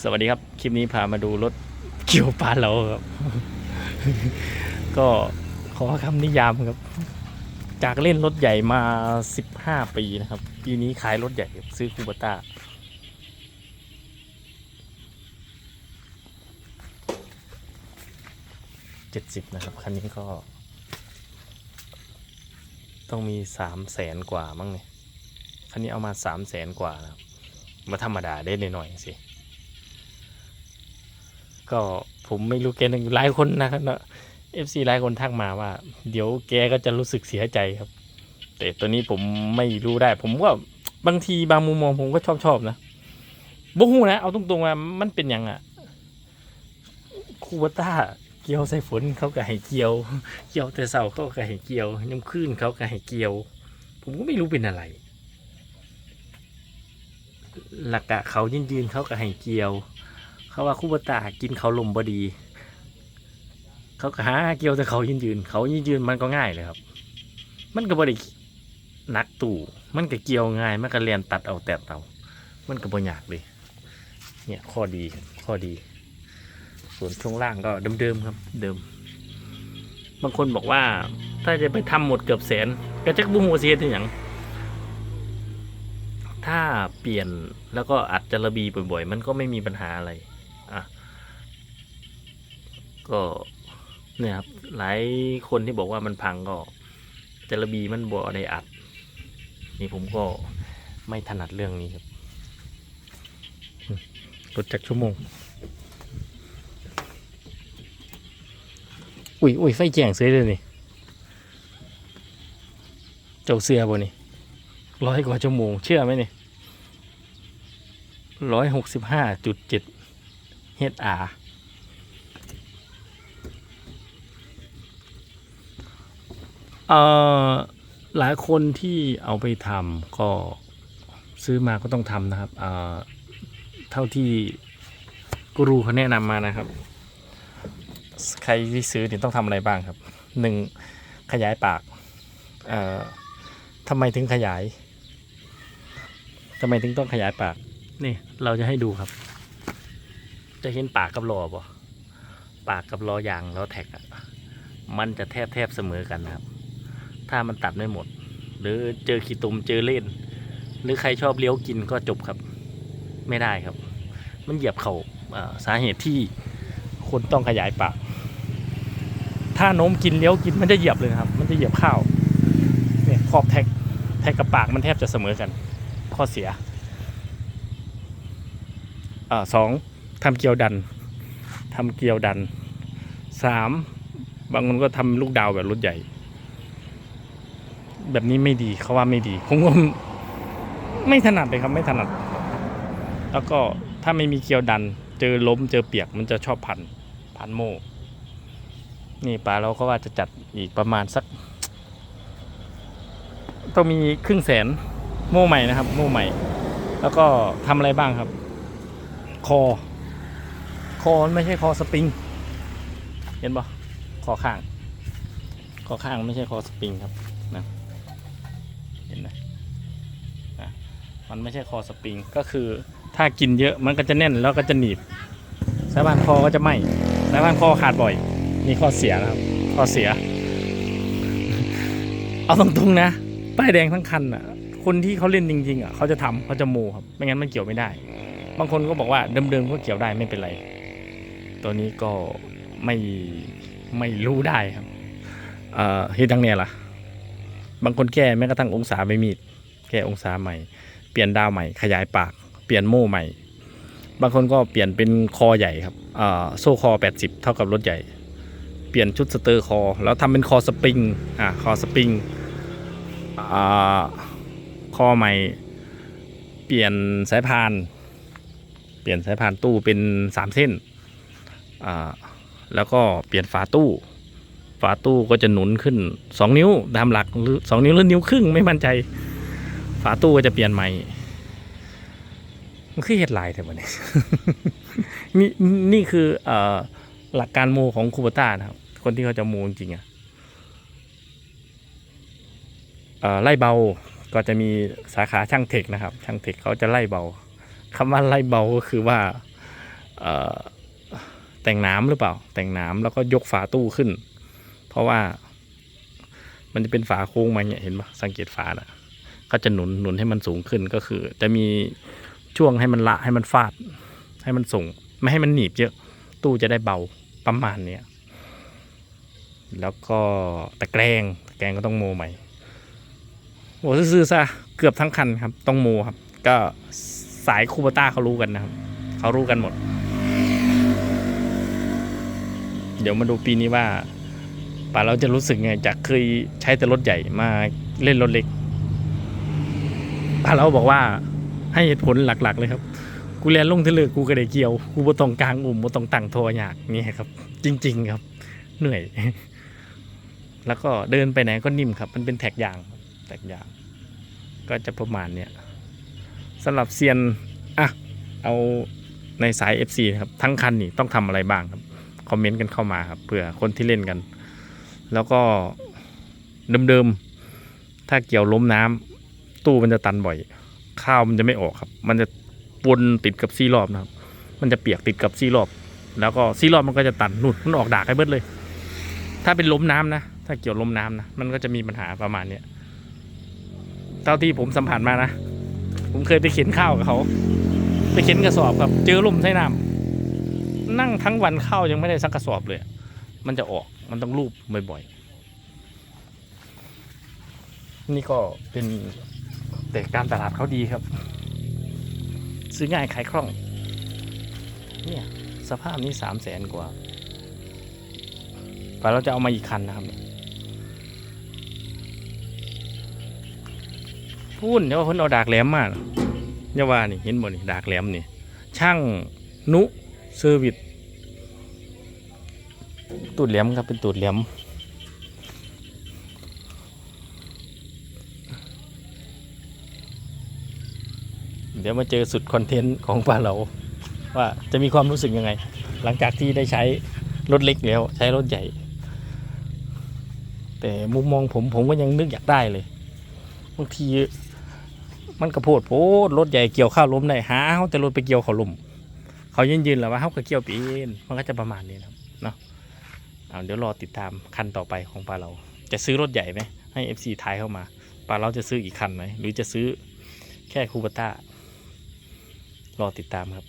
สวัสดีครับ คลิปนี้พามาดูรถเกี่ยวปลาเราครับ ก็ขอคำนิยามครับ จากเล่นรถใหญ่มา 15 ปีนะครับ ปีนี้ขายรถใหญ่ซื้อคูบต้า70นะครับ คันนี้ก็ ต้องมี3 0 0แสนกว่ามั้งเนี่ยคันนี้เอามา3 0 0แสนกว่านะครับมาธรรมดาได้หน่อยๆสิ ก็ผมไม่รู้แกนึงหลายคนนะครับเนอะเอฟซีหลายคนทักมาว่า เดี๋ยวแกก็จะรู้สึกเสียใจครับ แต่ตัวนี้ผมไม่รู้ได้ ผมก็บางทีบางมุมมองผมก็ชอบชอบนะบุหูนะเอาตรงๆว่ามันเป็นอย่างอะคูบต้าเกี่ยวใส่ฝนเขาก็ให้เกี่ยว เกี่ยวแต่เสาเขาก็ให้เกี่ยวน้ำขึ้นเขาก็ให้เกี่ยว ผมก็ไม่รู้เป็นอะไร หลักอะเขายืนยืนๆเขาก็ให้เกี่ยว เขาว่าคู่บตากินเขาลมบดี เขาก็หาเกี่ยวแต่เขายืนยืน เขายืนยืนมันก็ง่ายเลยครับ มันก็บรินักตู่ มันก็เกี่ยวง่าย มันก็เรียนตัดเอาแต่เอามันก็บ่ยากเลย เนี่ยข้อดีข้อดี ส่วนช่วงล่างก็เดิมๆครับ เดิม บางคนบอกว่า ถ้าจะไปทำหมดเกือบแสนก็จะบุ้งหัวเสียที่อย่างถ้าเปลี่ยนแล้วก็อัดจะระบีบ่อยๆ มันก็ไม่มีปัญหาอะไร อะก็เนี่ยครับหลายคนที่บอกว่ามันพังก็จระบีมันบ่ได้อัด นี่ผมก็ไม่ถนัดเรื่องนี้ครับรถจักชั่วโมง อุ้ยอุ้ยไฟแจ้งเสียเลยนี่ เจ้าเสือบ่นี่ร้อยกว่าชั่วโมง เชื่อไหมนี่ร้อยหกสิบห้าจุดเจ็ด เฮดอาเอ่อหลายคนที่เอาไปทำก็ซื้อมาก็ต้องทำนะครับเอ่อเท่าที่กูรูเขาแนะนำมานะครับ ใครที่ซื้อเนี่ยต้องทำอะไรบ้างครับหนึ่งขยายปากเอ่อทำไมถึงขยายทำไมถึงต้องขยายปาก นี่เราจะให้ดูครับ จะเห็นปากกับรอบ่ปากกับรอยางล้อแท็กอะมันจะแทบแทบเสมอกันนะครับ ถ้ามันตัดไม่หมด หรือเจอขีตุมเจอเล่น หรือใครชอบเลี้ยวกินก็จบครับ ไม่ได้ครับ มันเหยียบเขา่าสาเหตุที่คนต้องขยายปาก ถ้าโน้มกินเลี้ยวกินมันจะเหยียบเลยครับ มันจะเหยียบข้าวเนี่ยขอบแท็กแท็กกับปากมันแทบจะเสมอกัน ข้อเสียอ่าสอง ทำเกลียวดันทำเกลียวดันสามบางคนก็ทำลูกดาวแบบรถใหญ่ แบบนี้ไม่ดีเขาว่าไม่ดีผมก็ไม่ถนัดเลยครับไม่ถนัด แล้วก็ถ้าไม่มีเกลียวดัน เจอล้มเจอเปียกมันจะชอบพันพันโม่นี่ปลาเราก็ว่าจะจัดอีกประมาณสัก ต้องมีครึ่งแสนโม่ใหม่นะครับ โม่ใหม่ แล้วก็ทำอะไรบ้างครับ คอ คอไม่ใช่คอสปริง เห็นปะคอข้าง คอข้างไม่ใช่คอสปริงครับนะเห็นไหมนะมันไม่ใช่คอสปริงก็คือถ้ากินเยอะมันก็จะแน่นแล้วก็จะหนีบสายพานคอก็จะไหมสายพานคอขาดบ่อยนี่ข้อเสียนะครับข้อเสีย เอาตรงๆนะป้ายแดงทั้งคันอะ คนที่เขาเล่นจริงๆอะเขาจะทำเขาจะโมครับไม่งั้นมันเกี่ยวไม่ได้ บางคนก็บอกว่าเดิมๆก็เกี่ยวได้ไม่เป็นไร ตัวนี้ก็ไม่ไม่รู้ได้ครับเอ่อฮ็ดดังเนี่ยล่ะ บางคนแก้แม้กระทั่งองศาไม่มีดแก้องศาใหม่ เปลี่ยนดาวใหม่ ขยายปาก เปลี่ยนโม่ใหม่ บางคนก็เปลี่ยนเป็นคอใหญ่ครับเอ่อโซ่คอ 80 เท่ากับรถใหญ่ เปลี่ยนชุดสเตอร์คอ แล้วทำเป็นคอสปริงอ่าคอสปริงอ่าคอใหม่ เปลี่ยนสายพาน เปลี่ยนสายพานตู้เป็นสามเส้น แล้วก็เปลี่ยนฝาตู้ ฝาตู้ก็จะหนุนขึ้นสองนิ้วตามหลักหรือสองนิ้วหรือนิ้วครึ่งไม่มั่นใจ ฝาตู้ก็จะเปลี่ยนใหม่มันคือเห็ดลายแต่วันนี้นี่นี่คืออหลักการโมของคูบต้านะครับ คนที่เขาจะโมจริงอะอ่อไล่เบาก็จะมีสาขาช่างเทคนะครับ ช่างเทคเขาจะไล่เบาคำว่าไล่เบาก็คือว่าเแต่งน้ำหรือเปล่า แต่งน้ำแล้วก็ยกฝาตู้ขึ้น เพราะว่า มันจะเป็นฝาโค้งมาเนี่ยเห็นปะสังเกตฝาน่ะ ก็จะหนุนหนุนให้มันสูงขึ้นก็คือ จะมีช่วงให้มันละให้มันฟาด ให้มันส่ง ไม่ให้มันหนีบเยอะ ตู้จะได้เบาประมาณเนี้ยแล้วก็ตะแกรงตะแกรงก็ต้องโมใหม่โอ้ซื่อซะเกือบทั้งคันครับ ต้องโมครับ ก็สายคูเปต้าเขารู้กันนะครับ เขารู้กันหมด เดี๋ยวมาดูปีนี้ว่าป่าเราจะรู้สึกไงจากเคยใช้แต่รถใหญ่มาเล่นรถเล็กป่าเราบอกว่าให้เหตุผลหลัก ๆ เลยครับ กูเรียนลงเทเลกูก็ได้เกี่ยว กูบ่ต้องกลางอุ่มบ่ต้องตั้งทอยากนี่ครับ จริง ๆครับ เหนื่อย แล้วก็เดินไปไหนก็นิ่มครับ มันเป็นแท็กยางแท็กยาง ก็จะประมาณเนี้ยสำหรับเซียนอะเอาในสาย FC ครับ ทั้งคันนี่ต้องทำอะไรบ้างครับ คอมเมนต์กันเข้ามาครับเผื่อคนที่เล่นกัน แล้วก็เดิมๆถ้าเกี่ยวล้มน้ำตู้มันจะตันบ่อย ข้าวมันจะไม่ออกครับ มันจะปนติดกับซีรอบนะครับ มันจะเปียกติดกับซีรอบ แล้วก็ซีรอบมันก็จะตันนุ่นมันออกดากให้เบิดเลย ถ้าเป็นล้มน้ำนะถ้าเกี่ยวล้มน้ำนะมันก็จะมีปัญหาประมาณเนี้ยเท่าที่ผมสัมผัสมานะ ผมเคยไปเข็นข้าวกับเขา ไปเข็นกระสอบครับ เจอล่มใช้น้ำ นั่งทั้งวันข้าวยังไม่ได้สักกระสอบเลย มันจะออกมันต้องรูปบ่อยๆ นี่ก็เป็นแต่การตลาดเขาดีครับ ซื้อง่ายขายคล่อง เนี่ยสภาพนี้สามแสนกว่าแต่เราจะเอามาอีกคันนะครับพูดเนี่ยว่าเพิ่นเอาดากแหลมมาเนี่ยว่านี่เห็นบ่นี่ดากแหลมนี่ช่างนุ เซอร์วิสตูดแหลมครับเป็นตูดแหลมเดี๋ยวมาเจอสุดคอนเทนต์ของปลาเราว่าจะมีความรู้สึกยังไง หลังจากที่ได้ใช้รถเล็กแล้ว ใช้รถใหญ่ แต่มุมมองผมผมก็ยังนึกอยากได้เลยบางทีมันกระโพดโพดรถใหญ่เกี่ยวข้าวล้มได้หาเขาแต่รถไปเกี่ยวเขาล้ม เขายืนยืนแล้วว่าเขาก็เกี่ยวปีนมันก็จะประมาณนี้นะเนาะเอาเดี๋ยวรอติดตามคันต่อไปของปลาเรา จะซื้อรถใหญ่ไหมให้ FC ทายเข้ามาปลาเราจะซื้ออีกคันไหมหรือจะซื้อแค่คูบัต้ารอติดตามครับ